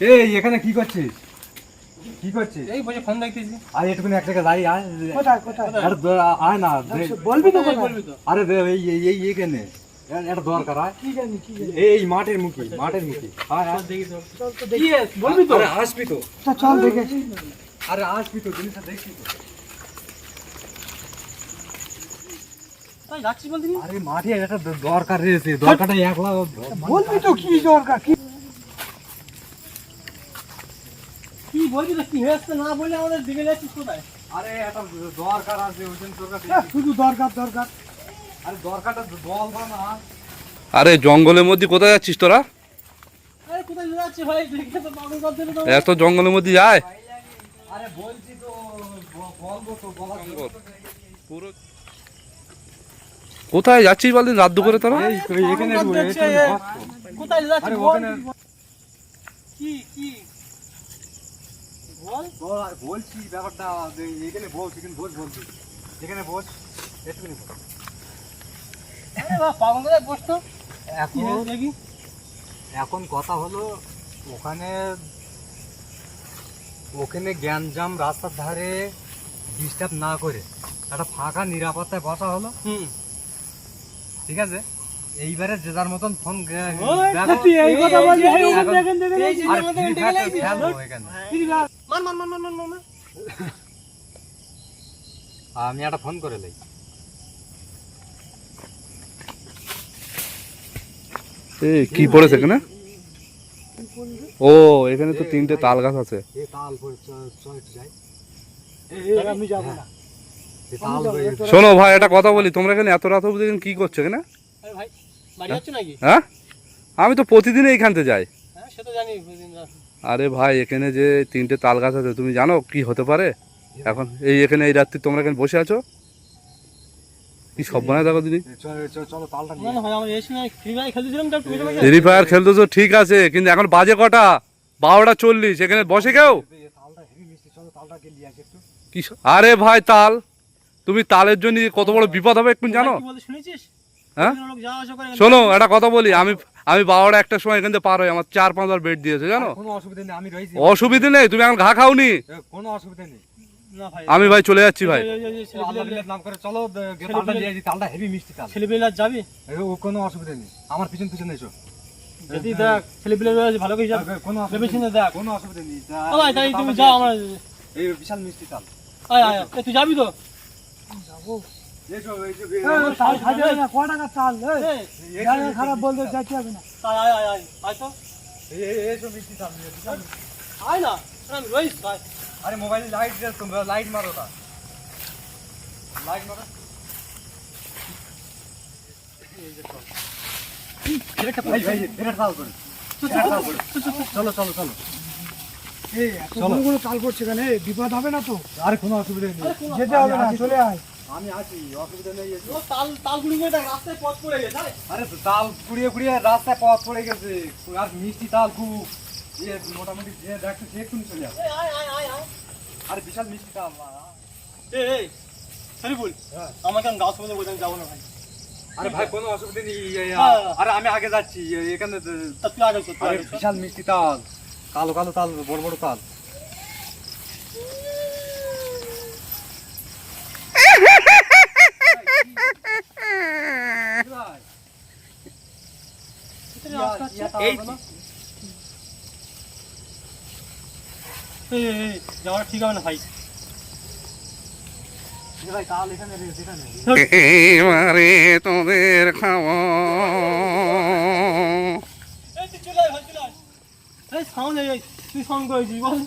এই এখানে কি করছিস? কি করছিস? এই বসে ফোন দেখতেছি। আরে একটুখানি এক জায়গায় দাঁড়িয়ে আয়। কোথায় কোথায়? আরে দ- আয় না দে- বলবি তো কোথায়? বলবি তো। আরে দে, এই এই এই এখানে এ- এটা দরকার আয়। কি জানি কি জানি। এই এই মাঠের মুখে মাঠের মুখে। আয় আয়। দেখি তো। চল তো কি দেখি। এ, বলবি তো? আরে আসবি তো। তা চল দেখে আরে আসবি তো জিনিসটা দেখবি তো। তাই যাচ্ছি বলতে নি আরে মাঠে একটা দ- দরকার রয়েছে। দরকারটা একলা বলবি তো কি দরকার? কি তো কি হয়েছে না বলে আমাদের দিকে যাচ্ছিস কোথায়? আরে একটা দরকার আছে ওই জন্য তোর কাছে হ্যাঁ, শুধু দরকার দরকার। আরে দরকারটা বল না। আরে জঙ্গলের মধ্যে কোথায় যাচ্ছিস তোরা? আরে কোথায় যাচ্ছি ভাই? দেখে তো পাগল করে দিলে তো এত জঙ্গলের মধ্যে যায়। আরে বলছি তো বলব তো পুরো কোথায় যাচ্ছিস বলদিন রাত দুপুরে তোরা? এখানে। কোথায় যাচ্ছি আরে বল? ওখানে কি কি? বল। বল, আর বলছি ব্যাপারটা এখানে বস এখানে বস বলছি। এখানে বস একটুখানি বসতো এখন দেখি এখন কথা হলো ওখানে ওখানে জ্ঞানজাম রাস্তার ধারে ডিস্টার্ব না করে একটা ফাঁকা নিরাপত্তায় বসা হলো। হুম। ঠিক আছে? এইবারে যে যার মতন ফোন আমি একটা ফোন করে লাই কি পড়েছে এখানে? ও এখানে তো তিনটে তাল গাছ আছে। তোরা- শোনো ভাই একটা কথা বলি তোমরা এখানে এত রাত অবধি কি করছ এখানে? আরে ভাই বাড়ি যাচ্ছ নাকি? হ্যাঁ? আমি তো প্রতিদিন এইখানতে যাই। হ্যাঁ। আরে ভাই এখানে যে তিনটে তাল গাছ আছে তুমি জানো কি হতে পারে? এখন এই এখানে এই রাত্রি তোমরা এখানে বসে আছো? কি সব বানায় দেখো দিদি। ফ্রি ফায়ার খেলতেছো ঠিক আছে কিন্তু এখন বাজে কটা? বারোটা চল্লিশ এখানে বসে কেউ? আরে ভাই তাল! তুমি তালের জন্য কত বড় বিপদ হবে একটু জানো? শুনেছিস? হ্যাঁ? শোনো একটা কথা বলি আমি আমি বারোটা একটা সময় এখান থেকে পার হই আমার চার পাঁচ বার বেড দিয়েছে জানো? কোনো অসুবিধা নেই আমি রয়েছি। অসুবিধে নেই তুমি এখন ঘা খাওনি? কোনো অসুবিধা নেই। আমি ভাই চলে যাচ্ছি ভাই। ছেলেপিলে- যাবি? ও কোনো অসুবিধা নেই। আমার পিছন পিছন এসো। যদি দেখ ছেলেপিলে রয়েছে ভালো করে যাবে। কোনো অসুবিধা নেই। দেখ। কোনো অসুবিধা নেই যা- ও ভাই তাই তুমি যাও আমার এই বিশাল মিষ্টি তাল। আয় আয় আয়। এ, তুই যাবি তো? যাব। চাল খারাপ বলতে যাইতে হবে না। আয় আয় আয় আয় আয় তো। এই- এই- এসো মিষ্টি তাল নিয়ে, বিশাল মিষ্টি। আয় না আমি রইস ভাই আরে মোবাইলে লাইট তোমরা লাইট মারো না। লাইট মারো। চলো। চলো চলো বড় তাল করছে কেন? বিপদ হবে না তো? আরে কোনো অসুবিধা নেই। যেতে হবে না চলে আয়। আমি আছি অসুবিধা নেই। ও তাল তাল দেখ রাস্তায় পথ পড়ে গেছে আরে। তাল কুড়িয়ে কুড়িয়ে রাস্তায় পথ পড়ে গেছে। আর মিষ্টি তাল খুব। ইয়ে মোটামুটি যে সে এক্ষুনি চলে যাবে আরে বিশাল মিষ্টি তাল এই শরীফুল হ্যাঁ। আমাকে আমি গাছ যাব না ভাই। আরে ভাই কোনো অসুবিধা নেই এই- এই- হ্যাঁ। আরে আমি আগে যাচ্ছি এখানে তুই আগে। বিশাল মিষ্টি তাল। কালো কালো তাল বড় বড় তাল। এই ঠিক হবে না ভাই এবারে তোদের খাওয়া তুই করেছিস বল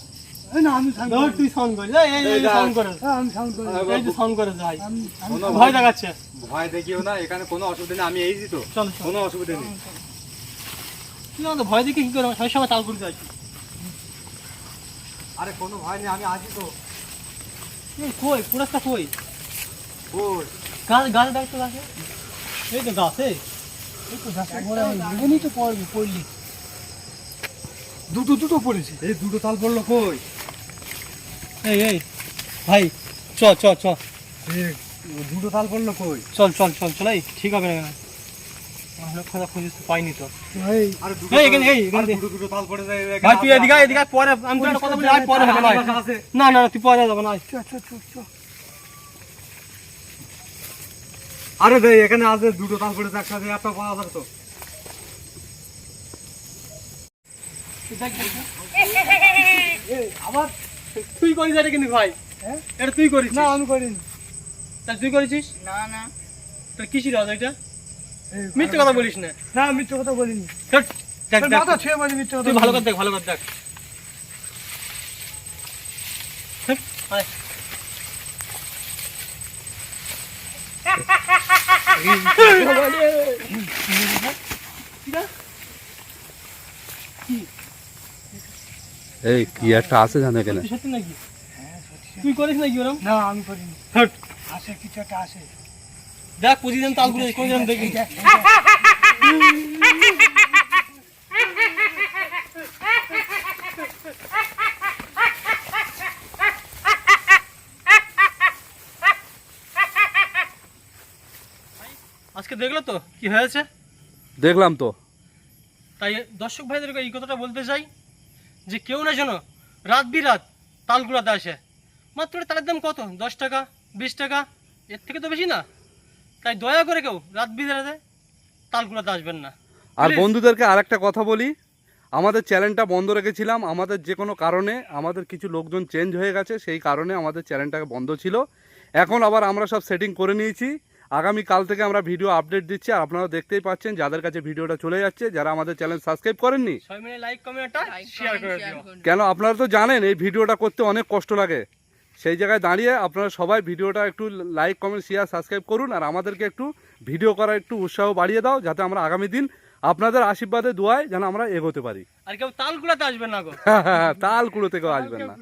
না আমি। তুই করিস এই করে আমি করি। এই যে করে ভাই ভয় দেখাচ্ছে ভয় দেখিও না এখানে কোনো অসুবিধা নেই আমি এই তো কোনো অসুবিধা নেই তুই আমাদের ভয় দেখে কি করে সব সময় তাল করতে আরে কোনো ভয় নেই আমি আছি তো। এই কই? কই? গাছ গাছ দেখতে গাছে এই তো গাছ এই। তো গাছের গোড়ায় আমি তো পড়বি, পড়লি। দুটো দুটো পড়েছে। এই দুটো তাল পড়ল কই? এই এই। ভাই চ চ চ। দুটো তাল পড়ল কই? চল চল চল চল এই ঠিক হবে না। পাইনি তো। আরে দুটো এই, এখানে, এই, তাল- এখানে দে। দুটো দুটো তাল পড়ে যায় ভাই তুই এদিকে এদিকে পরে আমি তোর কথা বলি আয় পরে হবে না না না না, তুই পরে যাবে না আরে দে এখানে আছে দুটো তাল পড়েছে একটা দিয়ে একটা পাওয়া যাবে তো। আবার? তুই করিস এটা কিন্তু ভাই। হ্যাঁ? এটা তুই করিস। না আমি করিনি। তাহলে তুই করেছিস? না না। তোর কিসির রাজ এটা? মিথ্যে কথা বলিস না। না মিথ্যে কথা বলিনি। মাথা ছুঁয়ে বলি মিথ্যে কথা ভালো করে দেখ ভালো করে দেখ। এই কি একটা আছে জানো সত্যি নাকি? তুই করিস নাকি ওরম? না আমি করিনি। আসে কিছু একটা আসে দেখ প্রতিদিন তাল ঘুরে কোন দেখি আজকে দেখল তো? কি হয়েছে? দেখলাম তো। তাই দর্শক ভাইদেরকে এই কথাটা বলতে চাই যে কেউ না যেন রাত বিরাত তাল কুড়াতে আসে। মাত্র তালের দাম কত? দশ টাকা বিশ টাকা? এর থেকে তো বেশি না? তাই দয়া করে কেউ রাত বিরাতে তাল কুড়াতে আসবেন না। আর. বন্ধুদেরকে আরেকটা কথা বলি আমাদের চ্যানেলটা বন্ধ রেখেছিলাম আমাদের যে কোনো কারণে আমাদের কিছু লোকজন চেঞ্জ হয়ে গেছে সেই কারণে আমাদের চ্যানেলটাকে বন্ধ ছিল। এখন আবার আমরা সব সেটিং করে নিয়েছি। আগামী কাল থেকে আমরা ভিডিও আপডেট দিচ্ছি আর আপনারা দেখতেই পাচ্ছেন যাদের কাছে ভিডিওটা চলে যাচ্ছে যারা আমাদের চ্যানেল সাবস্ক্রাইব করেননি। কেন আপনারা তো জানেন এই ভিডিওটা করতে অনেক কষ্ট লাগে। সেই জায়গায় দাঁড়িয়ে আপনারা সবাই ভিডিওটা একটু লাইক কমেন্ট শেয়ার সাবস্ক্রাইব করুন আর আমাদেরকে একটু ভিডিও করার একটু উৎসাহ বাড়িয়ে দাও যাতে আমরা আগামী দিন আপনাদের আশীর্বাদে দোয়ায় যেন আমরা এগোতে পারি। আর কেউ তালকুড়াতে আসবেন না গো। তাল কুড়ো থেকেও আসবেন না।